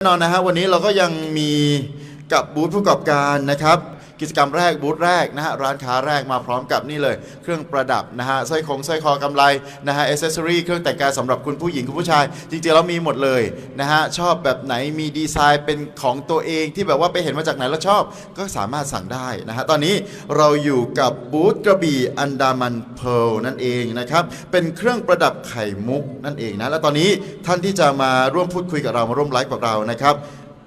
แน่นอนนะฮะวันนี้เราก็ยังมีกับบูธผู้ประกอบการนะครับ กิจกรรมแรกบูธแรกนะฮะร้านค้าแรกมาพร้อมกับนี่เลย เครื่องประดับนะฮะสร้อยคงสร้อยคอกำไรนะฮะอ c เซสซอรีเครื่องแต่งกายสำหรับคุณผู้หญิงคุณผู้ชาย จริงๆแล้วมีหมดเลยนะฮะชอบแบบไหนมีดีไซน์เป็นของตัวเองที่แบบว่าไปเห็นมาจากไหนแล้วชอบ ก็สามารถสั่งได้นะฮะตอนนี้เราอยู่กับบูธกระบี่อันดามันเพลนั่นเองนะครับเป็นเครื่องประดับไข่มุกนั่นเองนะและตอนนี้ท่านที่จะมาร่วมพูดคุยกับเรามาร่วมไลฟ์กับเรานะครับ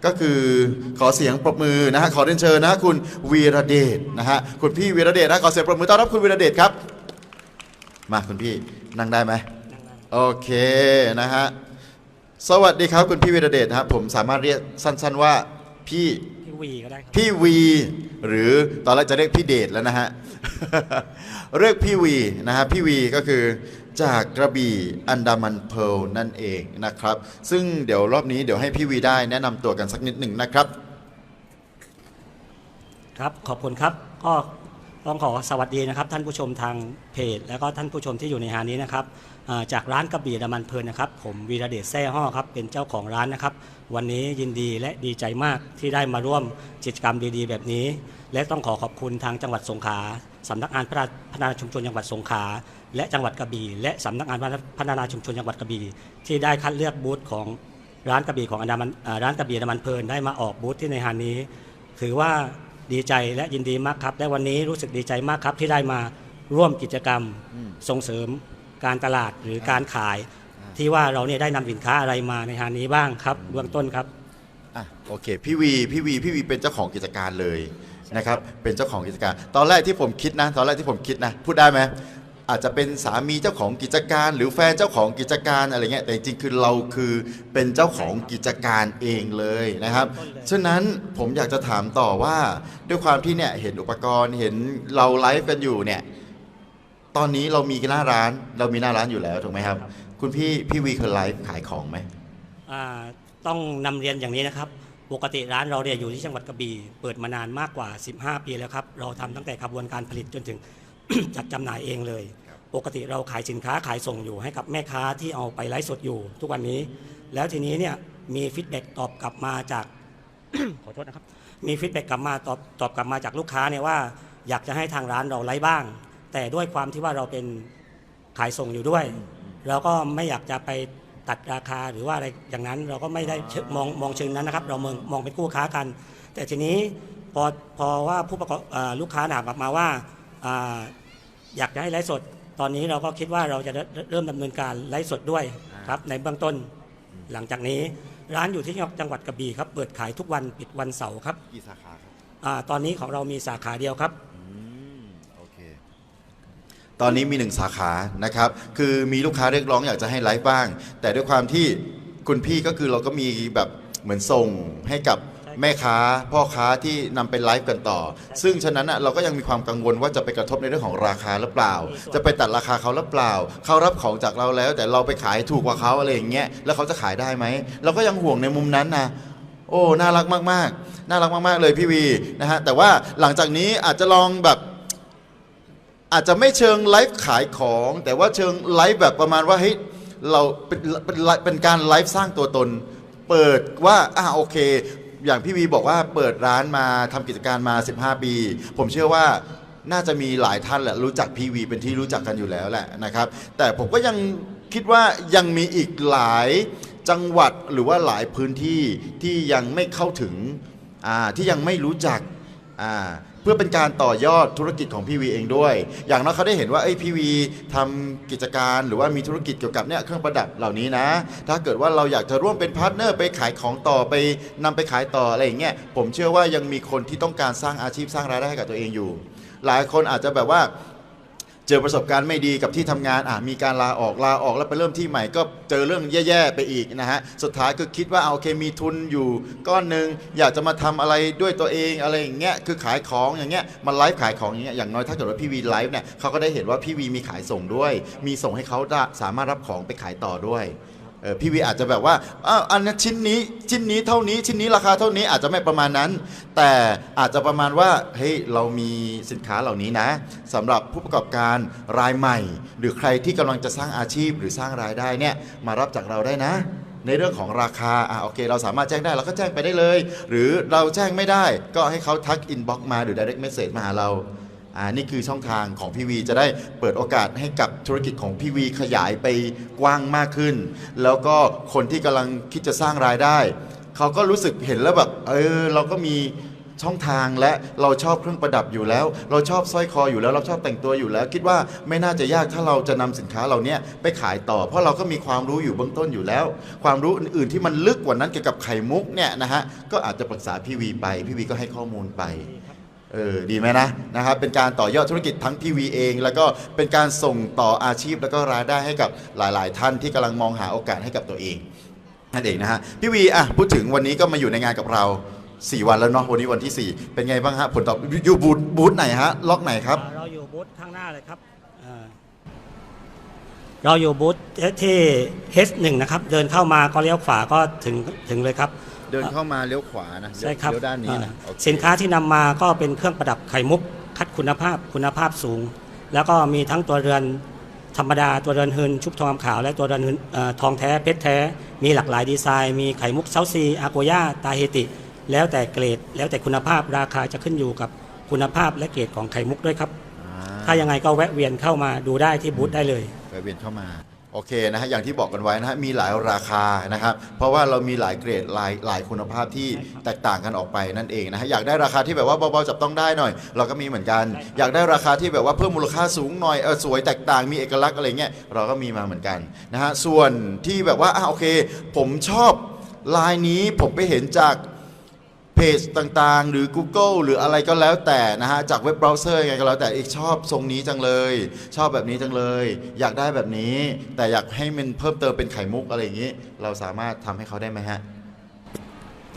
ก็คือขอเสียงปรบมือนะฮะขอเรียนเชิญนะฮะคุณวีระเดชนะฮะคุณพี่วีระเดชนะขอเสียงปรบมือต้อนรับคุณวีระเดชครับ มาคุณพี่นั่งได้ไหมโอเคนะฮะสวัสดีครับคุณพี่วีระเดชนะครับผมสามารถเรียกสั้น ๆ ว่าพี่พี่วีก็ได้ครับพี่วี หรือตอนแรกจะเรียกพี่เดชแล้วนะฮะ เรียกพี่วีนะฮะพี่วีก็คือ จากกระบี่อันดามันเพลนั่นเองนะครับ ซึ่งเดี๋ยวรอบนี้เดี๋ยวให้พี่วีได้แนะนำตัวกันสักนิดหนึ่งนะครับ ครับ ขอบคุณครับก็ ต้องขอสวัสดีนะครับ ท่านผู้ชมทางเพจ แล้วก็ท่านผู้ชมที่อยู่ในฮานี้นะครับจากร้านกระบี่ดามันเพลินนะครับ ผมวีระเดชแซ่ห่อครับเป็นเจ้าของร้านนะครับ วันนี้ยินดีและดีใจมากที่ได้มาร่วมกิจกรรมดีๆ แบบนี้ และต้องขอขอบคุณทางจังหวัดสงขลาสำนักงานพัฒนาชุมชนจังหวัดสงขลาและจังหวัดกระบี่และสำนักงานพัฒนาชุมชนจังหวัดกระบี่ที่ได้คัดเลือกบูธของร้านกระบี่ของอันดามันร้านกระบี่ดามันเพลินได้มาออกบูธที่ในฮานี้ ถือว่า ดีใจและยินดีมากครับและวันนี้รู้สึกดีใจมากครับที่ได้มาร่วมกิจกรรมส่งเสริมการตลาดหรือการขาย ที่ว่าเราเนี่ยได้นำสินค้าอะไรมาในฮานี้บ้างครับเบื้องต้นครับ อะโอเคพี่วีพี่วีพี่วีเป็นเจ้าของกิจการเลยนะครับเป็นเจ้าของกิจการ ตอนแรกที่ผมคิดนะ ตอนแรกที่ผมคิดนะ พูดได้ไหม อาจจะเป็นสามีเจ้าของกิจการ หรือแฟนเจ้าของกิจการอะไรเงี้ยแต่จริงๆคือเราคือเป็นเจ้าของกิจการเองเลยนะครับ ฉะนั้นผมอยากจะถามต่อว่า ด้วยความที่เนี่ยเห็นอุปกรณ์เห็นเราไลฟ์กันอยู่เนี่ยตอนนี้เรามีหน้าร้าน เรามีหน้าร้านอยู่แล้วถูกไหมครับ คุณพี่พี่วีเคยไลฟ์ขายของไหมอ่าต้องนำเรียนอย่างนี้นะครับปกติร้านเราเนี่ยอยู่ที่จังหวัดกระบี่เปิดมานานมากกว่า 15 ปีแล้วครับ เราทำตั้งแต่กระบวนการผลิตจนถึง จัดจำหน่ายเองเลย ปกติเราขายสินค้าขายส่งอยู่ให้กับแม่ค้าที่เอาไปไลฟ์สดอยู่ ทุกวันนี้ แล้วทีนี้เนี่ยมีฟีดแบ็กตอบกลับมาจากขอโทษนะครับ มีฟีดแบ็กกลับมาตอบตอบกลับมาจากลูกค้าเนี่ยว่า อยากจะให้ทางร้านเราไลฟ์บ้าง แต่ด้วยความที่ว่าเราเป็นขายส่งอยู่ด้วย เราก็ไม่อยากจะไปตัดราคาหรือว่าอะไรอย่างนั้นเราก็ไม่ได้เชิงมองมองเชิงนั้นนะครับ เรามองมองเป็นคู่ค้ากัน แต่ทีนี้พอพอว่าผู้ประกอบเอ่อลูกค้าถามกลับมาว่า อ่าอยากจะให้ไลฟ์สด ตอนนี้เราก็คิดว่าเราจะเริ่มดำเนินการไลฟ์สดด้วยครับในเบื้องต้น หลังจากนี้ร้านอยู่ที่จังหวัดกระบี่ครับ เปิดขายทุกวันปิดวันเสาร์ครับกี่สาขาครับอาตอนนี้ของเรามีสาขาเดียวครับโอเคตอนนี้มีหนึ่งสาขานะครับ คือมีลูกค้าเรียกร้องอยากจะให้ไลฟ์บ้าง แต่ด้วยความที่คุณพี่ก็คือเราก็มีแบบเหมือนส่งให้กับ แม่ค้าพ่อค้าที่นำไปไลฟ์กันต่อ ซึ่งฉะนั้นน่ะเราก็ยังมีความกังวลว่าจะไปกระทบในเรื่องของราคาหรือเปล่า จะไปตัดราคาเขาหรือเปล่า เขารับของจากเราแล้ว แต่เราไปขายถูกกว่าเขาอะไรอย่างเงี้ยแล้วเขาจะขายได้ไหมเราก็ยังห่วงในมุมนั้นนะ โอ้ น่ารักมาก ๆ น่ารักมาก ๆ เลยพี่วีนะฮะ แต่ว่าหลังจากนี้อาจจะลองแบบ อาจจะไม่เชิงไลฟ์ขายของ แต่ว่าเชิงไลฟ์แบบประมาณว่าเฮ้ยเราเป็นเป็นไลฟ์เป็นการไลฟ์สร้างตัวตน เปิดว่าอ่าโอเค อย่างพี่วีบอกว่าเปิดร้านมาทำกิจการมา 15 ปี ผมเชื่อว่าน่าจะมีหลายท่านแหละรู้จักพี่วีเป็นที่รู้จักกันอยู่แล้วแหละนะครับ แต่ผมก็ยังคิดว่ายังมีอีกหลายจังหวัดหรือว่าหลายพื้นที่ที่ยังไม่เข้าถึงอ่าที่ยังไม่รู้จักอ่า เพื่อเป็นการต่อยอดธุรกิจของพี่วีเองด้วย อย่างน้อยเขาได้เห็นว่าเอ้ยพี่วีทำกิจการหรือว่ามีธุรกิจเกี่ยวกับเนี่ยเครื่องประดับเหล่านี้นะ ถ้าเกิดว่าเราอยากจะร่วมเป็นพาร์ทเนอร์ไปขายของต่อไปนำไปขายต่ออะไรอย่างเงี้ยผมเชื่อว่ายังมีคนที่ต้องการสร้างอาชีพสร้างรายได้ให้กับตัวเองอยู่ หลายคนอาจจะแบบว่า เจอประสบการณ์ไม่ดีกับที่ทำงานอะมีการลาออกลาออกแล้วไปเริ่มที่ใหม่ก็เจอเรื่องแย่ๆไปอีกนะฮะสุดท้ายก็คิดว่าเอาโอเคมีทุนอยู่ ก้อนหนึ่งอยากจะมาทำอะไรด้วยตัวเองอะไรอย่างเงี้ยคือขายของอย่างเงี้ยมาไลฟ์ขายของอย่างเงี้ยอย่างน้อยถ้าเกิดว่าพี่วีไลฟ์เนี่ยเขาก็ได้เห็นว่าพี่วีมีขายส่งด้วย มีส่งให้เขาได้สามารถรับของไปขายต่อด้วย เออพี่วีอาจจะแบบว่าอ้าวอันนี้ชิ้นนี้ชิ้นนี้เท่านี้ชิ้นนี้ราคาเท่านี้อาจจะไม่ประมาณนั้น แต่อาจจะประมาณว่าเฮ้ยเรามีสินค้าเหล่านี้นะสำหรับผู้ประกอบการรายใหม่ หรือใครที่กำลังจะสร้างอาชีพหรือสร้างรายได้เนี่ยมารับจากเราได้นะ ในเรื่องของราคาอะโอเค เราสามารถแจ้งได้เราก็แจ้งไปได้เลย หรือเราแจ้งไม่ได้ก็ให้เขาทักอินบ็อกมาหรือ direct message มาหาเรา อ่านี่คือช่องทางของพี่วีจะได้เปิดโอกาสให้กับธุรกิจของพี่วีขยายไปกว้างมากขึ้น แล้วก็คนที่กำลังคิดจะสร้างรายได้ เขาก็รู้สึกเห็นแล้วแบบ เออ เราก็มีช่องทางและเราชอบเครื่องประดับอยู่แล้ว เราชอบสร้อยคออยู่แล้ว เราชอบแต่งตัวอยู่แล้ว คิดว่าไม่น่าจะยากถ้าเราจะนำสินค้าเหล่านี้ไปขายต่อ เพราะเราก็มีความรู้อยู่เบื้องต้นอยู่แล้ว ความรู้อื่นๆที่มันลึกกว่านั้นเกี่ยวกับไข่มุกเนี่ยนะฮะก็อาจจะปรึกษาพี่วีไปพี่วีก็ให้ข้อมูลไป เออดีไหมนะนะครับเป็นการต่อยอดธุรกิจทั้งพี่วีเอง แล้วก็เป็นการส่งต่ออาชีพแล้วก็รายได้ให้กับหลาย ๆ ท่านที่กำลังมองหาโอกาสให้กับตัวเองนั่นเองนะฮะพี่วีอะพูดถึงวันนี้ก็มาอยู่ในงานกับเรา 4 วันแล้วเนาะวันนี้วันที่ 4 เป็นไงบ้างฮะผลตอบอยู่บูธบูธไหนฮะล็อกไหนครับ อ่าเราอยู่บูธข้างหน้าเลยครับอ่าเราอยู่บูธที่ H1 นะครับ เดินเข้ามาก็เลี้ยวขวาก็ถึงถึงเลยครับ เดินเข้ามาเลี้ยวขวานะใช่ครับเลี้ยวด้านนี้นะอ่าโอเคสินค้าที่นำมาก็เป็นเครื่องประดับไข่มุก คัดคุณภาพคุณภาพสูง แล้วก็มีทั้งตัวเรือนธรรมดาตัวเรือนหืนชุบทองคำขาว และตัวเรือนหืนเอ่อทองแท้เพชรแท้ มีหลากหลายดีไซน์ มีไข่มุกเซาซีอาโกย่าตาเฮติ แล้วแต่เกรด แล้วแต่คุณภาพราคาจะขึ้นอยู่กับคุณภาพและเกรดของไข่มุกด้วยครับ อ่าถ้ายังไงก็แวะเวียนเข้ามาดูได้ที่บูธได้เลยไปเวียนเข้ามา โอเคนะฮะอย่างที่บอกกันไว้นะฮะมีหลายราคานะครับเพราะว่าเรามีหลายเกรดหลายหลายคุณภาพที่แตกต่างกันออกไปนั่นเองนะฮะอยากได้ราคาที่แบบว่าเบาๆจับต้องได้หน่อย เราก็มีเหมือนกัน อยากได้ราคาที่แบบว่าเพิ่มมูลค่าสูงหน่อยเออสวยแตกต่างมีเอกลักษณ์อะไรเงี้ยเราก็มีมาเหมือนกันนะฮะส่วนที่แบบว่าอะโอเค ผมชอบลายนี้ผมไปเห็นจาก จต่างๆ หรือ Google หรืออะไรก็แล้วแต่นะฮะ จากเว็บเบราว์เซอร์ยังไงก็แล้วแต่อีกชอบทรงนี้จังเลย ชอบแบบนี้จังเลย อยากได้แบบนี้ แต่อยากให้มันเพิ่มเติมเป็นไข่มุกอะไรอย่างนี้ เราสามารถทำให้เขาได้ไหมฮะ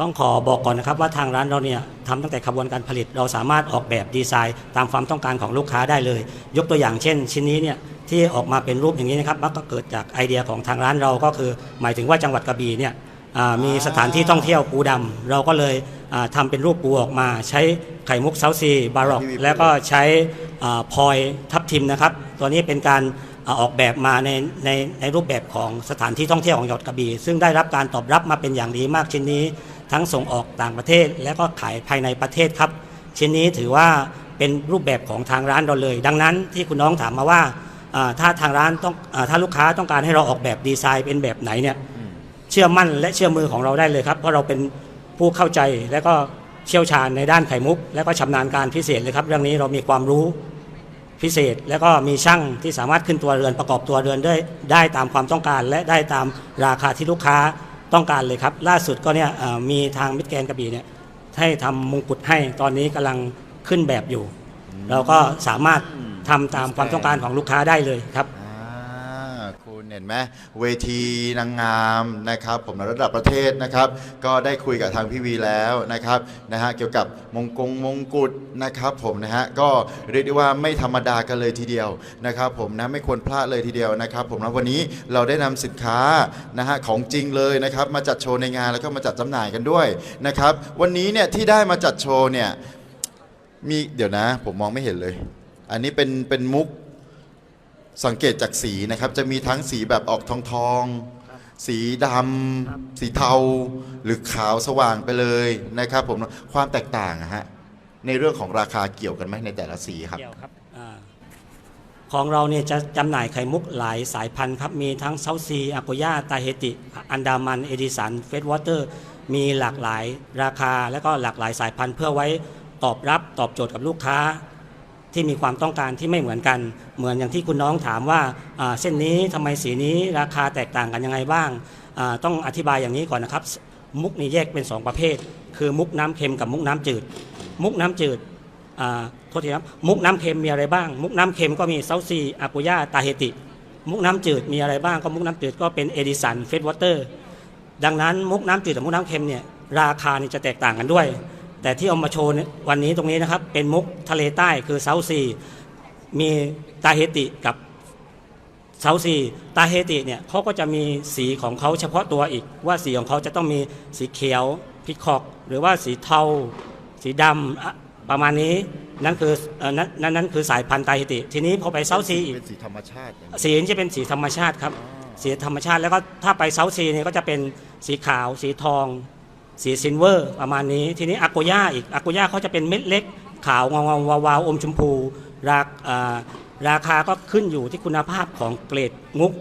ต้องขอบอกก่อนนะครับว่าทางร้านเราเนี่ยทำตั้งแต่ขบวนการผลิตเราสามารถออกแบบดีไซน์ ตามความต้องการของลูกค้าได้เลย ยกตัวอย่างเช่น ชิ้นนี้เนี่ยที่ออกมาเป็นรูปอย่างนี้นะครับมักก็เกิดจากไอเดียของทางร้านเราก็คือ หมายถึงว่าจังหวัดกระบี่เนี่ยอ่ามีสถานที่ท่องเที่ยวปูดำเราก็เลย ทำเป็นรูปปูออกมาใช้ไข่มุกเซาซีบาร็อกที่มีแล้วก็ใช้อ่าพลอยทับทิมนะครับ ตัวนี้เป็นการอ่าออกแบบมาในในในรูปแบบของสถานที่ท่องเที่ยวของจังหวัดกระบี่ซึ่งได้รับการตอบรับมาเป็นอย่างดีมากชิ้นนี้ ทั้งส่งออกต่างประเทศ และก็ขายภายในประเทศครับ ชิ้นนี้ถือว่าเป็นรูปแบบของทางร้านเราเลย ดังนั้นที่คุณน้องถามมาว่าอ่าถ้าทางร้านต้องอาถ้าลูกค้าต้องการให้เราออกแบบดีไซน์เป็นแบบไหนเนี่ยเชื่อมั่นและเชื่อมือของเราได้เลยครับเพราะเราเป็น ผู้เข้าใจและก็เชี่ยวชาญในด้านไข่มุก และก็ชำนาญการพิเศษเลยครับ เรื่องนี้เรามีความรู้พิเศษ แล้วก็มีช่างที่สามารถขึ้นตัวเรือนประกอบตัวเรือนได้ได้ตามความต้องการ และได้ตามราคาที่ลูกค้าต้องการเลยครับ ล่าสุดก็เนี่ยมีทางมิตรแกนกระบี่เนี่ยให้ทำมงกุฎให้ตอนนี้กำลังขึ้นแบบอยู่ เราก็สามารถทำตามความต้องการของลูกค้าได้เลยครับ เห็นไหมเวทีนางงามนะครับผมระดับประเทศนะครับ ก็ได้คุยกับทางพี่วีแล้วนะครับนะฮะเกี่ยวกับมงกงมงกุฎนะครับผมนะฮะก็เรียกได้ว่าไม่ธรรมดากันเลยทีเดียวนะครับผมนะไม่ควรพลาดเลยทีเดียวนะครับ ผมนะวันนี้เราได้นำสินค้านะฮะของจริงเลยนะครับมาจัดโชว์ในงานแล้วก็มาจัดจำหน่ายกันด้วยนะครับวันนี้เนี่ยที่ได้มาจัดโชว์เนี่ยมีเดี๋ยวนะผมมองไม่เห็นเลย อันนี้เป็นเป็นมุก สังเกตจากสีนะครับ จะมีทั้งสีแบบออกทองทองสีดำสีเทาหรือขาวสว่างไปเลยนะครับผมความแตกต่างอะฮะในเรื่องของราคาเกี่ยวกันไหมในแต่ละสีครับ เกี่ยวครับอาของเราเนี่ยจะจำหน่ายไข่มุกหลายสายพันธุ์ครับ มีทั้งเซาซีอาโกย่าตาเฮติ อันดามัน เอดิสัน เฟสวอเตอร์ มีหลากหลายราคาและก็หลากหลายสายพันธุ์เพื่อไว้ตอบรับตอบโจทย์กับลูกค้า ที่มีความต้องการที่ไม่เหมือนกัน เหมือนอย่างที่คุณน้องถามว่าเส้นนี้ทำไมสีนี้ราคาแตกต่างกันยังไงบ้าง ต้องอธิบายอย่างนี้ก่อนนะครับ มุกนี่แยกเป็น 2 ประเภท คือมุกน้ำเค็มกับมุกน้ำจืด มุกน้ำจืดอ่าโทษทีครับมุกน้ำเค็มมีอะไรบ้าง มุกน้ำเค็มก็มีเซาซีอากุย่าตาเฮติ มุกน้ำจืดมีอะไรบ้างก็มุกน้ำจืดก็เป็นเอดิสันเฟสวอเตอร์ดังนั้นมุกน้ำจืดกับมุกน้ำเค็มเนี่ยราคานี่จะแตกต่างกันด้วย แต่ที่เอามาโชว์เนี่ยวันนี้ตรงนี้นะครับ เป็นมุกทะเลใต้คือเซาซีมีตาเฮติกับเซาซีตาเฮติเนี่ยเขาก็จะมีสีของเขาเฉพาะตัวอีก ว่าสีของเขาจะต้องมีสีเขียวพิคอก หรือว่าสีเทา สีดำอะประมาณนี้นั่นคือเอ่อนั่นนั่นนั่นคือสายพันธุ์ตาเฮติ ทีนี้พอไปเซาซีอีกเป็นสีธรรมชาติอย่างนี้สีนี้จะเป็นสีธรรมชาติครับอ๋อสีธรรมชาติแล้วก็ถ้าไปเซาท์ซีเนี่ยก็จะเป็นสีขาว สีทอง สีซิลเวอร์ประมาณนี้ ทีนี้อากุย่าอีกอากุย่าเขาจะเป็นเม็ดเล็ก ขาวงาวาวาวอมชมพูราคาราคาก็ขึ้นอยู่ที่คุณภาพของเกรดงุก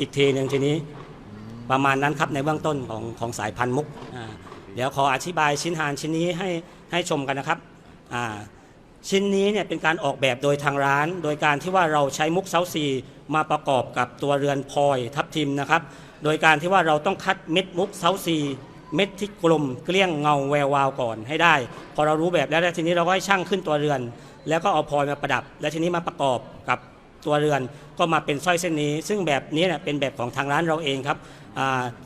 อีกทีหนึ่งทีนี้ประมาณนั้นครับในเบื้องต้นของของสายพันธุ์มุกเดี๋ยวขออธิบายชิ้นหานชิ้นนี้ให้ให้ชมกันนะครับชิ้นนี้เนี่ยเป็นการออกแบบโดยทางร้าน โดยการที่ว่าเราใช้มุกเซาซีมาประกอบกับตัวเรือนพลอยทับทิมนะครับ โดยการที่ว่าเราต้องคัดเม็ดมุกเซาซี เม็ดที่กลมเกลี้ยงเงาแวววาวก่อนให้ได้ พอเรารู้แบบแล้วแล้วทีนี้เราก็ให้ช่างขึ้นตัวเรือน แล้วก็เอาพลอยมาประดับ แล้วทีนี้มาประกอบกับตัวเรือนก็มาเป็นสร้อยเส้นนี้ ซึ่งแบบนี้เนี่ยเป็นแบบของทางร้านเราเองครับ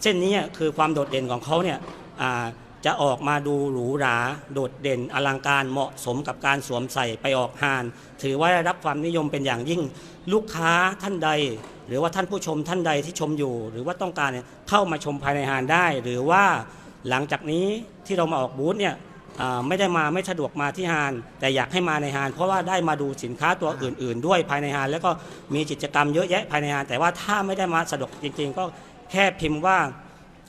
เส้นนี้คือความโดดเด่นของเขาเนี่ยจะออกมาดูหรูหราโดดเด่นอลังการเหมาะสมกับการสวมใส่ไปออกงาน ถือว่าได้รับความนิยมเป็นอย่างยิ่ง ลูกค้าท่านใด หรือว่าท่านผู้ชมท่านใดที่ชมอยู่ หรือว่าต้องการเนี่ยเข้ามาชมภายในหานได้ หรือว่าหลังจากนี้ที่เรามาออกบูธเนี่ยไม่ได้มาไม่สะดวกมาที่ฮานแต่อยากให้มาในฮานเพราะว่าได้มาดูสินค้าตัวอื่น ๆ ด้วยภายในฮานแล้วก็มีกิจกรรมเยอะแยะภายในฮานแต่ว่าถ้าไม่ได้มาสะดวกจริง ๆ ก็แค่พิมพ์ว่า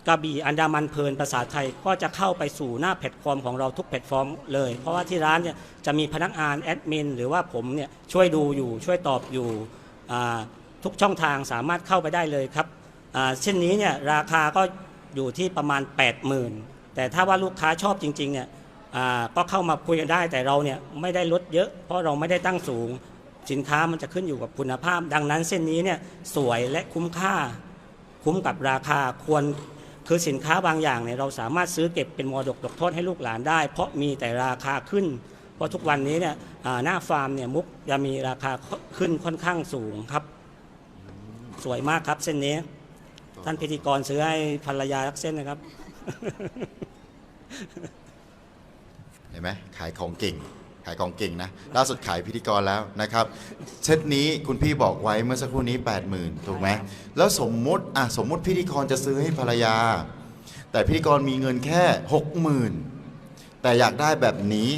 กระบี่อันดามันเพลินภาษาไทยก็จะเข้าไปสู่หน้าแพลตฟอร์มของเราทุกแพลตฟอร์มเลย เพราะว่าที่ร้านเนี่ยจะมีพนักงานแอดมินหรือว่าผมเนี่ยช่วยดูอยู่ช่วยตอบอยู่ทุกช่องทางสามารถเข้าไปได้เลยครับเช่นนี้เนี่ยราคาก็อยู่ที่ประมาณ 80,000 แต่ถ้าว่าลูกค้าชอบจริงๆเนี่ยก็เข้ามาคุยกันได้แต่เราเนี่ยไม่ได้ลดเยอะ เพราะเราไม่ได้ตั้งสูงสินค้ามันจะขึ้นอยู่กับคุณภาพ ดังนั้นเส้นนี้เนี่ยสวยและคุ้มค่า คุ้มกับราคาควร คือสินค้าบางอย่างเนี่ยเราสามารถซื้อเก็บเป็นมรดกตกทอดให้ลูกหลานได้ เพราะมีแต่ราคาขึ้น เพราะทุกวันนี้เนี่ยหน้าฟาร์มเนี่ยมุกจะมีราคาขึ้นค่อนข้างสูงครับ สวยมากครับเส้นนี้ ท่านพิธีกรซื้อให้ภรรยาสักเส้นนะครับ เห็นไหมขายของเก่ง ขายของเก่งนะล่าสุดขายพิธีกรแล้วนะครับ เซตนี้คุณพี่บอกไว้เมื่อสักครู่นี้ 80,000 ถูกไหมแล้วสมมุติอะสมมุติพิธีกรจะซื้อให้ภรรยา แต่พิธีกรมีเงินแค่ 60,000 แต่อยากได้แบบนี้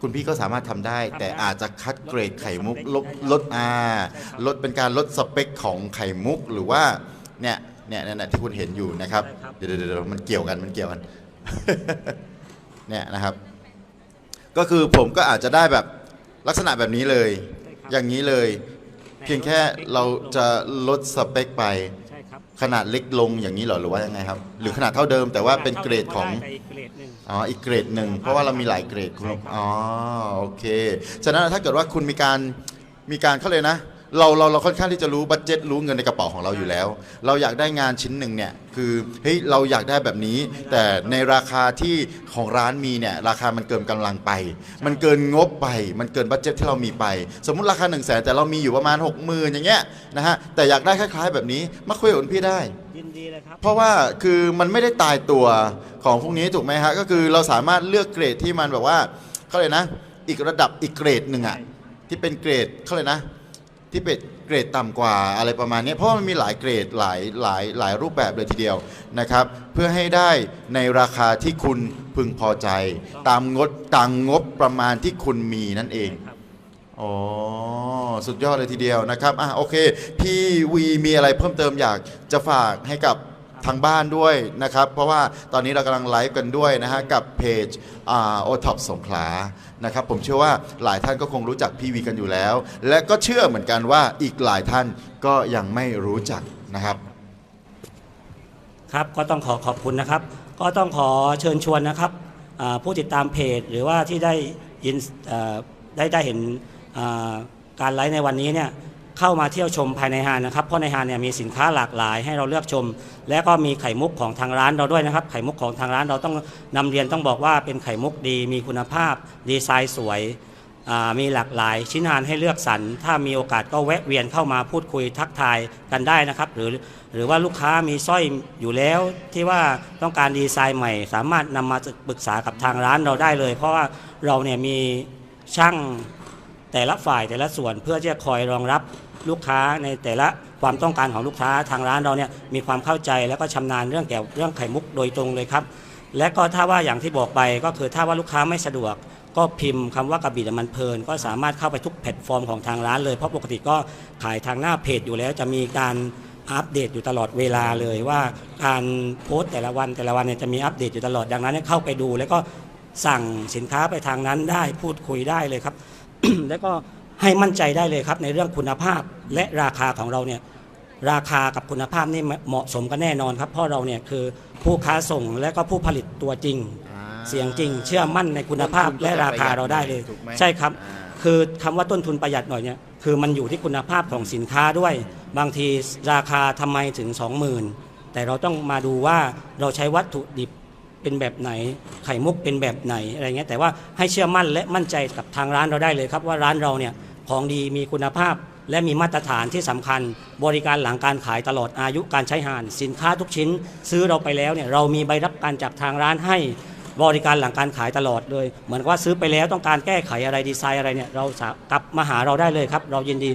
คุณพี่ก็สามารถทำได้ทำได้ แต่อาจจะคัดเกรดไข่มุกลดใช่ครับลดอ่าลดเป็นการลดสเปคของไข่มุกหรือว่าเนี่ยเนี่ยเนี่ยที่คุณเห็นอยู่นะครับ เดี๋ยวเดี๋ยวมันเกี่ยวกันมันเกี่ยวกันเนี่ยนะครับ ก็คือผมก็อาจจะได้แบบลักษณะแบบนี้เลยใช่ครับอย่างนี้เลย เพียงแค่เราจะลดสเปคไป ใช่ครับขนาดเล็กลงอย่างนี้เหรอหรือว่ายังไงครับ หรือขนาดเท่าเดิมแต่ว่าเป็นเกรดของ ได้แต่อีกเกรดหนึ่ง อ๋ออีกเกรดหนึ่งเพราะว่าเรามีหลายเกรดคุณใช่ครับ อ๋อโอเคฉะนั้นถ้าเกิดว่าคุณมีการมีการเขาเลยนะ เราเราเราค่อนข้างที่จะรู้บัตเจ็ตรู้เงินในกระเป๋าของเราอยู่แล้ว เราอยากได้งานชิ้นหนึ่งเนี่ยคือเฮ้ยเราอยากได้แบบนี้ แต่ในราคาที่ของร้านมีเนี่ยราคามันเกินกำลังไป มันเกินงบไป มันเกินบัตเจ็ตที่เรามีไป สมมุติราคา1นึ่งแสนแต่เรามีอยู่ประมาณ 6 0,000อย่างเงี้ยนะฮะแต่อยากได้คล้ายๆแบบนี้มาคุยกับคุณพี่ได้ยินดีเลยครับเพราะว่าคือมันไม่ได้ตายตัวของพวกนี้ถูกไหมฮะก็คือเราสามารถเลือกเกรดที่มันแบบว่าเขาเลยกนะ อีกระดับอีกเกรดหนึ่งอะใช่ที่เป็นเกรดเขาเลยกนะ ที่เป็นเกรดต่ำกว่าอะไรประมาณนี้เพราะมันมีหลายเกรดหลายหลายหลายรูปแบบเลยทีเดียวนะครับเพื่อให้ได้ในราคาที่คุณพึงพอใจ ตามงดตามงบประมาณที่คุณมีนั่นเองอ๋อสุดยอดเลยทีเดียวนะครับอะโอเค พี่วีมีอะไรเพิ่มเติมอยากจะฝากให้กับ ทางบ้านด้วยนะครับ เพราะว่าตอนนี้เรากำลังไลฟ์กันด้วยนะฮะกับเพจโอท็อปสงขลานะครับผมเชื่อว่าหลายท่านก็คงรู้จักพี่วีกันอยู่แล้ว และก็เชื่อเหมือนกันว่าอีกหลายท่านก็ยังไม่รู้จักนะครับ ครับก็ต้องขอขอบคุณนะครับ ก็ต้องขอเชิญชวนนะครับผู้ติดตามเพจหรือว่าที่ได้ยินได้ได้เห็นการไลฟ์ในวันนี้เนี่ย เข้ามาเที่ยวชมภายในฮานนะครับ เพราะในฮานเนี่ยมีสินค้าหลากหลายให้เราเลือกชม และก็มีไข่มุกของทางร้านเราด้วยนะครับ ไข่มุกของทางร้านเราต้องนำเรียนต้องบอกว่าเป็นไข่มุกดี มีคุณภาพ ดีไซน์สวย มีหลากหลาย ชิ้นงานให้เลือกสรร ถ้ามีโอกาสก็แวะเวียนเข้ามาพูดคุยทักทายกันได้นะครับ หรือหรือว่าลูกค้ามีสร้อยอยู่แล้วที่ว่าต้องการดีไซน์ใหม่ สามารถนำมาปรึกษากับทางร้านเราได้เลย เพราะว่าเราเนี่ยมีช่างแต่ละฝ่ายแต่ละส่วนเพื่อจะคอยรองรับ ลูกค้าในแต่ละความต้องการของลูกค้าทางร้านเราเนี่ยมีความเข้าใจแล้วก็ชำนาญเรื่องเกี่ยวเรื่องไข่มุกโดยตรงเลยครับ และก็ถ้าว่าอย่างที่บอกไปก็คือถ้าว่าลูกค้าไม่สะดวก ก็พิมพ์คำว่ากระบี่แต่มันเพลิน ก็สามารถเข้าไปทุกแพลตฟอร์มของทางร้านเลยเพราะปกติก็ขายทางหน้าเพจอยู่แล้วจะมีการอัปเดตอยู่ตลอดเวลาเลยว่าการโพสต์แต่ละวันแต่ละวันเนี่ยจะมีอัปเดตอยู่ตลอดดังนั้นเข้าไปดู แล้วก็สั่งสินค้าไปทางนั้นได้พูดคุยได้เลยครับ แล้วก็ ให้มั่นใจได้เลยครับในเรื่องคุณภาพและราคาของเราเนี่ยราคากับคุณภาพนี่เหมาะสมกันแน่นอนครับ เพราะเราเนี่ยคือผู้ค้าส่งและก็ผู้ผลิตตัวจริงอ่าเสียงจริง เชื่อมั่นในคุณภาพต้นทุนก็และราคาเราได้เลยถูกไหมใช่ครับอ่าคือคำว่าต้นทุนประหยัดหน่อยเนี่ยคือมันอยู่ที่คุณภาพของสินค้าด้วย บางทีราคาทำไมถึง 20,000 แต่เราต้องมาดูว่าเราใช้วัตถุดิบ เป็นแบบไหน ไข่มุกเป็นแบบไหนอะไรเงี้ยแต่ว่าให้เชื่อมั่นและมั่นใจกับทางร้านเราได้เลยครับ ว่าร้านเราเนี่ยของดีมีคุณภาพ และมีมาตรฐานที่สำคัญ บริการหลังการขายตลอดอายุการใช้งานสินค้าทุกชิ้น ซื้อเราไปแล้วเนี่ยเรามีใบรับการจากทางร้านให้บริการหลังการขายตลอดเลย เหมือนว่าซื้อไปแล้วต้องการแก้ไขอะไรดีไซน์อะไรเนี่ยเรากลับมาหาเราได้เลยครับ เรายินดี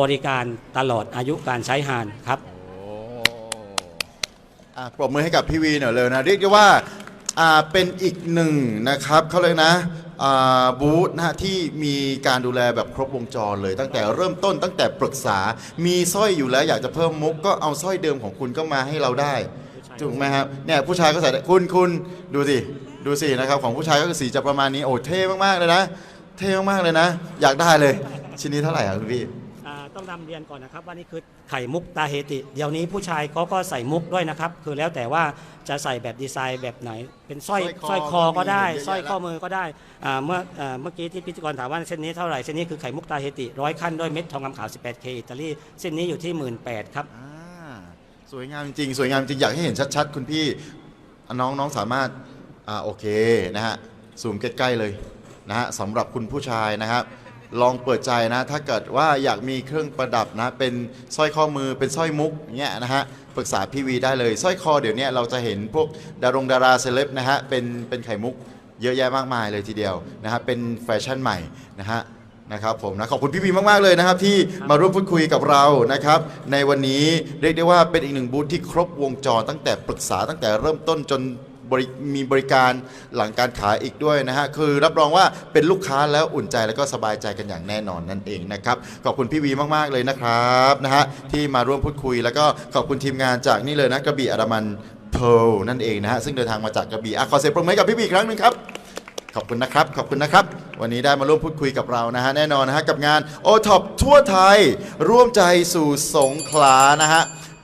บริการตลอดอายุการใช้งานครับโอ้อะปรบมือให้กับพี่วีหน่อยเลยนะ เรียกได้ว่า อ่าเป็นอีกหนึ่งนะครับเขาเลยกนะอ่าบูธนะฮะที่มีการดูแลแบบครบวงจรเลย ตั้งแต่เริ่มต้นตั้งแต่ปรึกษา มีสร้อยอยู่แล้วอยากจะเพิ่มมุกก็เอาสร้อยเดิมของคุณก็มาให้เราได้ถูกไหมครับเนี่ยผู้ชายก็ใส่ได้คุณคุณดูสิดูสินะครับของผู้ชายก็คือสีจะประมาณนี้โอ้เท่มากๆเลยนะ เท่มากๆเลยนะ อยากได้เลยชิ้นนี้เท่าไหร่อะคุณพี่ ต้องนำเรียนก่อนนะครับว่านี่คือไข่มุกตาเฮติ เดี๋ยวนี้ผู้ชายเขาก็ใส่มุกด้วยนะครับ คือแล้วแต่ว่าจะใส่แบบดีไซน์แบบไหน เป็นสร้อยสร้อยคอสร้อยคอก็ได้ก็มีเยอะแยะสร้อยข้อมือก็ได้อ่าเมื่ออ่าเมื่อกี้ที่พิธีกรถามว่าเส้นนี้เท่าไหร่เส้นนี้คือไข่มุกตาเฮติร้อยขั้นด้วยเม็ดทองคำขาว 18K อิตาลีเส้นนี้อยู่ที่ 18,000ครับอ่าสวยงามจริงสวยงามจริงอยากให้เห็นชัดๆ คุณพี่อะน้องน้องสามารถอ่าโอเคนะฮะซูมใกล้ๆเลยนะฮะสำหรับคุณผู้ชายนะครับ ลองเปิดใจนะ ถ้าเกิดว่าอยากมีเครื่องประดับนะ เป็นสร้อยข้อมือเป็นสร้อยมุกเงี้ยนะฮะปรึกษาพี่วีได้เลยสร้อยคอเดี๋ยวนี้เราจะเห็นพวกดารงดาราเซเลบนะฮะเป็นเป็นไข่มุกเยอะแยะมากมายเลยทีเดียวนะฮะเป็นแฟชั่นใหม่นะฮะนะครับผมนะขอบคุณพี่พีมาก ๆ เลยนะครับ ที่มาร่วมพูดคุยกับเรานะครับ ในวันนี้เรียกได้ว่าเป็นอีกหนึ่งบูธที่ครบวงจรตั้งแต่ปรึกษาตั้งแต่เริ่มต้นจน บริมีบริการหลังการขายอีกด้วยนะฮะคือรับรองว่าเป็นลูกค้าแล้วอุ่นใจแล้วก็สบายใจกันอย่างแน่นอนนั่นเองนะครับขอบคุณพี่วีมากๆเลยนะครับนะฮะที่มาร่วมพูดคุย แล้วก็ขอบคุณทีมงานจากนี่เลยนะกระบี่อารามันเพลนั่นเองนะฮะซึ่งเดินทางมาจากกระบี่อะขอเสียงปรบมือให้กับพี่วีอีกครั้งหนึ่งครับขอบคุณนะครับ ขอบคุณนะครับ วันนี้ได้มาร่วมพูดคุยกับเรานะฮะ แน่นอนนะฮะ กับงาน o t o p ทั่วไทย ร่วมใจสู่สงขลานะฮะ